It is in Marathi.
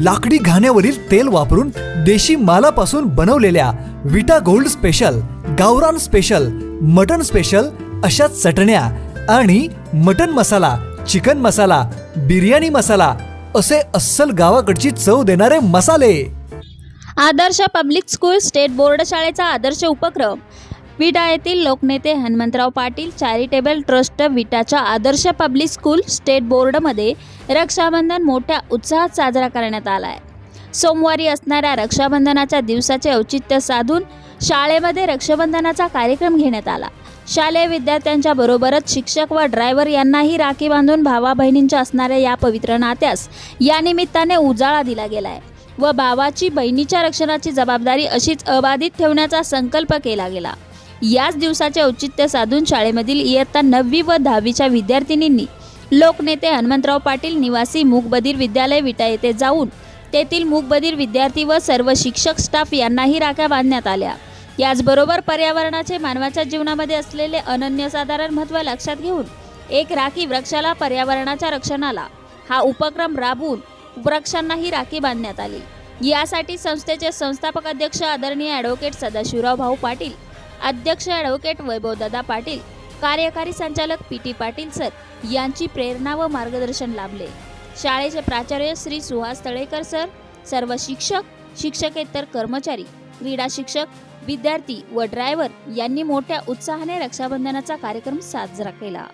लाकडी घाण्यावरील तेल वापरून देशी मालापासून बनवलेल्या विटा गोल्ड स्पेशल गावरान स्पेशल मटन स्पेशल अशा चटण्या आणि मटन मसाला चिकन मसाला बिर्याणी मसाला असे अस्सल गावाकडची चव देणारे मसाले. Adarsh public school state board शाळेचा आदर्श उपक्रम. विटा येथील लोकनेते हनुमंतराव पाटील चॅरिटेबल ट्रस्ट विटाच्या आदर्श पब्लिक स्कूल स्टेट बोर्डमध्ये रक्षाबंधन मोठ्या उत्साहात साजरा करण्यात आला आहे सोमवारी असणाऱ्या रक्षाबंधनाच्या दिवसाचे औचित्य साधून शाळेमध्ये रक्षाबंधनाचा कार्यक्रम घेण्यात आला. शालेय विद्यार्थ्यांच्या बरोबरच शिक्षक व ड्रायव्हर यांनाही राखी बांधून भावा बहिणींच्या असणाऱ्या या पवित्र नात्यास या निमित्ताने उजाळा दिला गेला आहे व भावाची बहिणीच्या रक्षणाची जबाबदारी अशीच अबाधित ठेवण्याचा संकल्प केला गेला. याच दिवसाचे औचित्य साधून शाळेमधील इयत्ता नववी व दहावीच्या विद्यार्थिनींनी लोकनेते हनुमंतराव पाटील निवासी मूकबधीर विद्यालय विटा येथे जाऊन तेथील मूकबधीर विद्यार्थी व सर्व शिक्षक स्टाफ यांनाही राख्या बांधण्यात आल्या. याचबरोबर पर्यावरणाचे मानवाच्या जीवनामध्ये असलेले अनन्यसाधारण महत्त्व लक्षात घेऊन एक राखी वृक्षाला पर्यावरणाच्या रक्षणाला हा उपक्रम राबवून वृक्षांनाही राखी बांधण्यात आली. यासाठी संस्थेचे संस्थापक अध्यक्ष आदरणीय ॲडव्होकेट सदाशिवराव भाऊ पाटील अध्यक्ष ॲडव्होकेट वैभवदादा पाटील कार्यकारी संचालक पी टी पाटील सर यांची प्रेरणा व मार्गदर्शन लाभले. शाळेचे प्राचार्य श्री सुहास तळेकर सर सर्व शिक्षक शिक्षकेतर कर्मचारी क्रीडा शिक्षक विद्यार्थी व ड्रायव्हर यांनी मोठ्या उत्साहाने रक्षाबंधनाचा कार्यक्रम साजरा केला.